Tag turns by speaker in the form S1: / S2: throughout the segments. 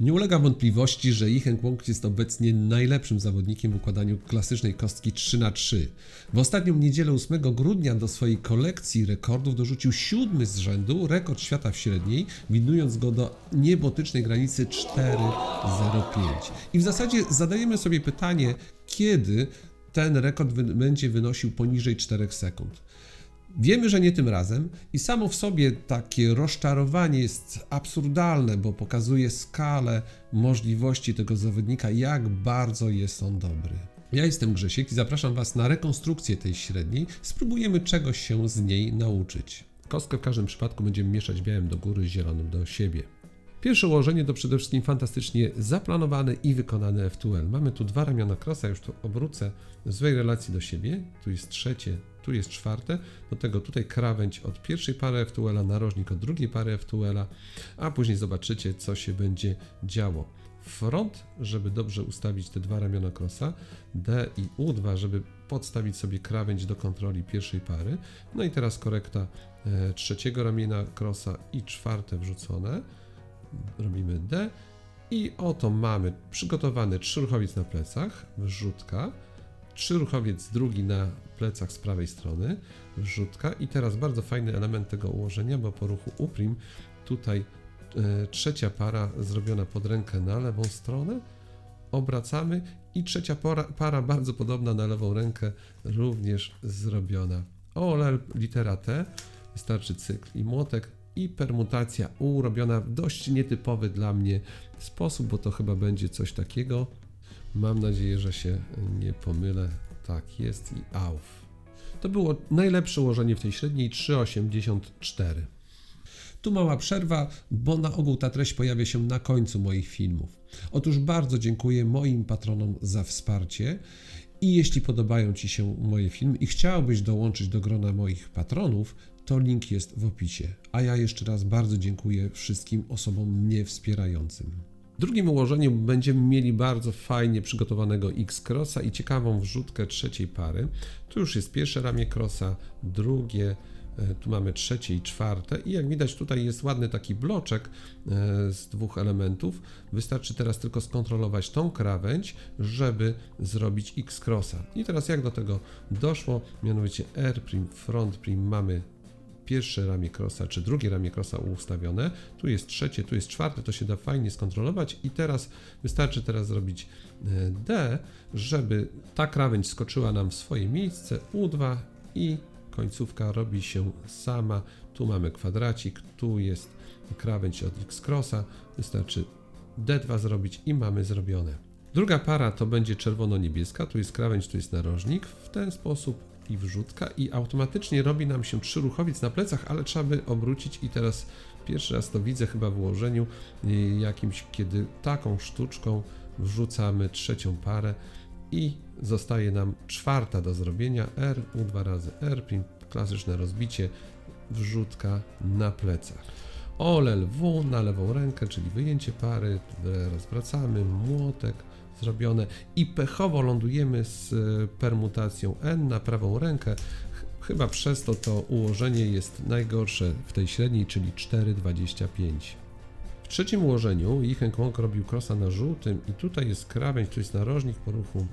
S1: Nie ulega wątpliwości, że Lichen Kwong jest obecnie najlepszym zawodnikiem w układaniu klasycznej kostki 3 na 3 W ostatnią niedzielę 8 grudnia do swojej kolekcji rekordów dorzucił siódmy z rzędu rekord świata w średniej, windując go do niebotycznej granicy 4,05. I w zasadzie zadajemy sobie pytanie, kiedy ten rekord będzie wynosił poniżej 4 sekund. Wiemy, że nie tym razem i samo w sobie takie rozczarowanie jest absurdalne, bo pokazuje skalę możliwości tego zawodnika, jak bardzo jest on dobry. Ja jestem Grzesiek i zapraszam Was na rekonstrukcję tej średniej. Spróbujemy czegoś się z niej nauczyć. Kostkę w każdym przypadku będziemy mieszać białym do góry, zielonym do siebie. Pierwsze ułożenie to przede wszystkim fantastycznie zaplanowane i wykonane F2L. Mamy tu dwa ramiona krosa, już to obrócę w złej relacji do siebie. Tu jest trzecie, tu jest czwarte. Do tego tutaj krawędź od pierwszej pary F2L, narożnik od drugiej pary F2L, a później zobaczycie, co się będzie działo. Front, żeby dobrze ustawić te dwa ramiona krosa, D i U2, żeby podstawić sobie krawędź do kontroli pierwszej pary. No i teraz korekta e, trzeciego ramienia krosa i czwarte wrzucone robimy D. I oto mamy przygotowany trzyruchowiec na plecach, wrzutka, trzyruchowiec drugi na plecach z prawej strony, wrzutka. I teraz bardzo fajny element tego ułożenia, bo po ruchu uprim tutaj e, trzecia para zrobiona pod rękę na lewą stronę, obracamy i trzecia para, para bardzo podobna na lewą rękę również zrobiona. OLL litera T, wystarczy cykl i młotek i permutacja U robiona w dość nietypowy dla mnie sposób, bo to chyba będzie coś takiego. Mam nadzieję, że się nie pomylę. Tak jest i AUF. To było najlepsze ułożenie w tej średniej 3,84. Tu mała przerwa, bo na ogół ta treść pojawia się na końcu moich filmów. Otóż bardzo dziękuję moim patronom za wsparcie. I jeśli podobają Ci się moje filmy i chciałbyś dołączyć do grona moich patronów, to link jest w opisie. A ja jeszcze raz bardzo dziękuję wszystkim osobom mnie wspierającym. W drugim ułożeniu będziemy mieli bardzo fajnie przygotowanego X-Crossa i ciekawą wrzutkę trzeciej pary. Tu już jest pierwsze ramię crossa, drugie, e, tu mamy trzecie i czwarte i jak widać tutaj jest ładny taki bloczek e, z dwóch elementów. Wystarczy teraz tylko skontrolować tą krawędź, żeby zrobić X-Crossa. I teraz jak do tego doszło? Mianowicie R', front prim mamy pierwsze ramię crossa, czy drugie ramię crossa ustawione, tu jest trzecie, tu jest czwarte, to się da fajnie skontrolować. I teraz wystarczy teraz zrobić e, D, żeby ta krawędź skoczyła nam w swoje miejsce, U2 i końcówka robi się sama, tu mamy kwadracik, tu jest krawędź od X-crossa, wystarczy D2 zrobić i mamy zrobione. Druga para to będzie czerwono-niebieska, tu jest krawędź, tu jest narożnik, w ten sposób i wrzutka i automatycznie robi nam się trzyruchowiec na plecach, ale trzeba by obrócić i teraz pierwszy raz to widzę chyba w ułożeniu y, jakimś, kiedy taką sztuczką wrzucamy trzecią parę i zostaje nam czwarta do zrobienia R, U dwa razy R, klasyczne rozbicie, wrzutka na plecach. Olel W na lewą rękę, czyli wyjęcie pary, rozwracamy, młotek, zrobione i pechowo lądujemy z e, permutacją N na prawą rękę. Ch- Chyba przez to to ułożenie jest najgorsze w tej średniej, czyli 4,25. W trzecim ułożeniu Lichen Kwong robił krosa na żółtym i tutaj jest krawędź, tu jest narożnik po ruchu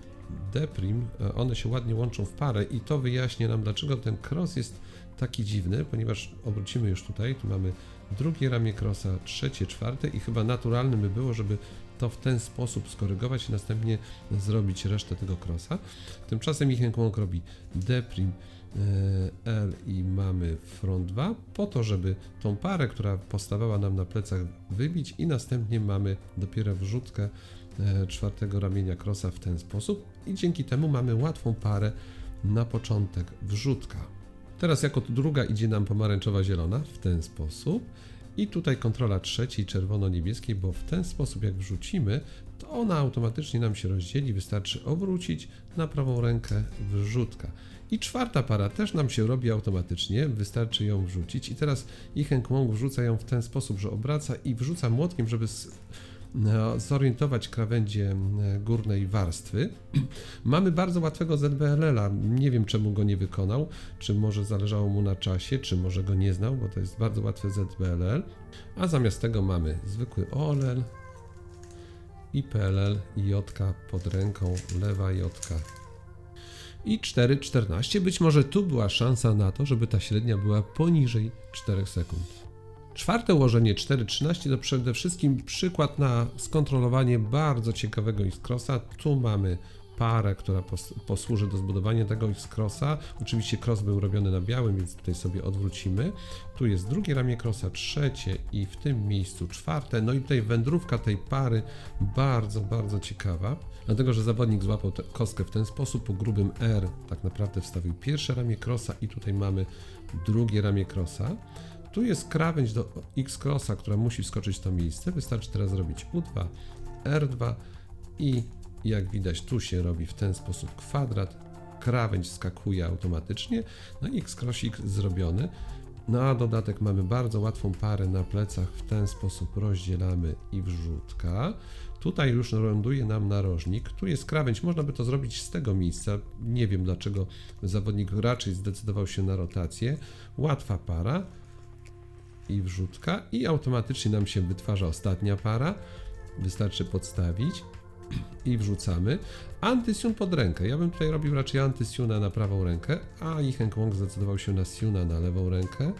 S1: deprim, e, one się ładnie łączą w parę i to wyjaśnia nam, dlaczego ten cross jest taki dziwny, ponieważ obrócimy już tutaj, tu mamy drugie ramię crossa, trzecie, czwarte i chyba naturalnym by było, żeby to w ten sposób skorygować i następnie zrobić resztę tego crossa. Tymczasem Lichen Kwong robi deprim e, L i mamy front 2 po to, żeby tą parę, która postawała nam na plecach wybić i następnie mamy dopiero wrzutkę e, czwartego ramienia crossa w ten sposób i dzięki temu mamy łatwą parę na początek wrzutka. Teraz jako druga idzie nam pomarańczowa zielona w ten sposób i tutaj kontrola trzeciej czerwono-niebieskiej, bo w ten sposób jak wrzucimy, to ona automatycznie nam się rozdzieli, wystarczy obrócić na prawą rękę wrzutka. I czwarta para też nam się robi automatycznie, wystarczy ją wrzucić. I teraz Lichen Kwong wrzuca ją w ten sposób, że obraca i wrzuca młotkiem, żeby zorientować krawędzie e, górnej warstwy. Mamy bardzo łatwego ZBLL-a. Nie wiem, czemu go nie wykonał. Czy może zależało mu na czasie, czy może go nie znał, bo to jest bardzo łatwy ZBLL. A zamiast tego mamy zwykły OLL i PLL, Jotka pod ręką, lewa Jotka. I 4,14. Być może tu była szansa na to, żeby ta średnia była poniżej 4 sekund. Czwarte ułożenie 4.13 to przede wszystkim przykład na skontrolowanie bardzo ciekawego X-Crossa. Tu mamy parę, która pos- posłuży do zbudowania tego X-Crossa. Oczywiście cross był robiony na białym, więc tutaj sobie odwrócimy. Tu jest drugie ramię crossa, trzecie i w tym miejscu czwarte. No i tutaj wędrówka tej pary bardzo, bardzo ciekawa. Dlatego, że zawodnik złapał kostkę w ten sposób, po grubym R tak naprawdę wstawił pierwsze ramię crossa i tutaj mamy drugie ramię crossa. Tu jest krawędź do X-Crossa, która musi wskoczyć w to miejsce. Wystarczy teraz zrobić U2, R2 i jak widać tu się robi w ten sposób kwadrat. Krawędź skakuje automatycznie. No i X-Crossik zrobiony. Na dodatek mamy bardzo łatwą parę na plecach. W ten sposób rozdzielamy i wrzutka. Tutaj już ląduje nam narożnik. Tu jest krawędź. Można by to zrobić z tego miejsca. Nie wiem dlaczego zawodnik raczej zdecydował się na rotację. Łatwa para i wrzutka i automatycznie nam się wytwarza ostatnia para. Wystarczy podstawić i wrzucamy. Antysiun pod rękę. Ja bym tutaj robił raczej antysiuna na prawą rękę, a Ichen Wong zdecydował się na siuna na lewą rękę.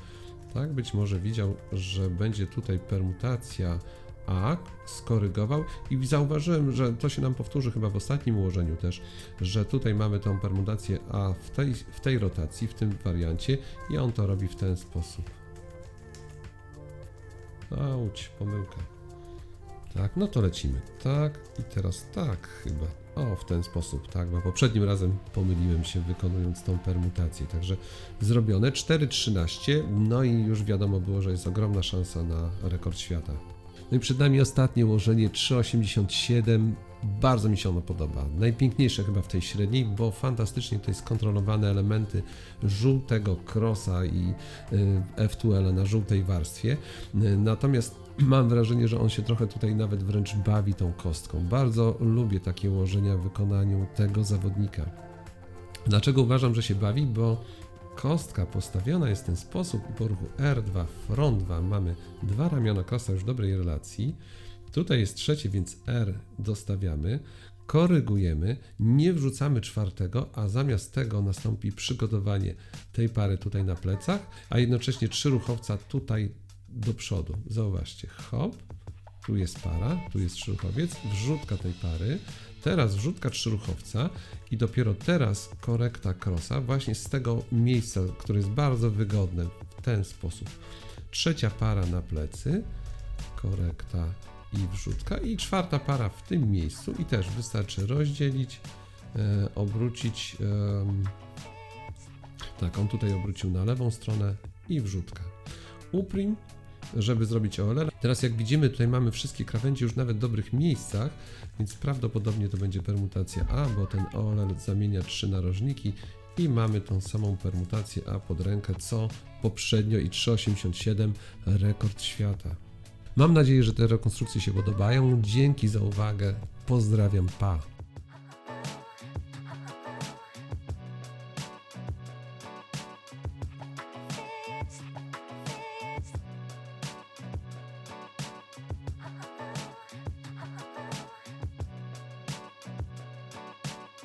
S1: Tak, być może widział, że będzie tutaj permutacja A, skorygował i zauważyłem, że to się nam powtórzy chyba w ostatnim ułożeniu też, że tutaj mamy tą permutację A w tej, w tej rotacji, w tym wariancie i on to robi w ten sposób. Auć, pomyłka. Tak, no to lecimy. Tak i teraz tak chyba. O, w ten sposób, tak, bo poprzednim razem pomyliłem się wykonując tą permutację. Także zrobione 4.13, no i już wiadomo było, że jest ogromna szansa na rekord świata. No i przed nami ostatnie ułożenie 3,87. Bardzo mi się ono podoba. Najpiękniejsze chyba w tej średniej, bo fantastycznie tutaj skontrolowane elementy żółtego crossa i y, F2L na żółtej warstwie. Y, Natomiast mam wrażenie, że on się trochę tutaj nawet wręcz bawi tą kostką. Bardzo lubię takie ułożenia w wykonaniu tego zawodnika. Dlaczego uważam, że się bawi? Bo kostka postawiona jest w ten sposób i po ruchu R2, front 2 mamy dwa ramiona krosa już w dobrej relacji. Tutaj jest trzecie, więc R dostawiamy, korygujemy, nie wrzucamy czwartego, a zamiast tego nastąpi przygotowanie tej pary tutaj na plecach, a jednocześnie trzy ruchowca tutaj do przodu. Zauważcie, hop, tu jest para, tu jest trzyruchowiec, wrzutka tej pary, teraz wrzutka trzyruchowca i dopiero teraz korekta krosa właśnie z tego miejsca, które jest bardzo wygodne w ten sposób. Trzecia para na plecy, korekta i wrzutka i czwarta para w tym miejscu i też wystarczy rozdzielić, e, obrócić, tak, on tutaj obrócił na lewą stronę i wrzutka. Uprim żeby zrobić OLL. Teraz jak widzimy, tutaj mamy wszystkie krawędzie już nawet w dobrych miejscach, więc prawdopodobnie to będzie permutacja A, bo ten OLL zamienia trzy narożniki i mamy tą samą permutację A pod rękę, co poprzednio i 3,87 rekord świata. Mam nadzieję, że te rekonstrukcje się podobają. Dzięki za uwagę. Pozdrawiam. Pa.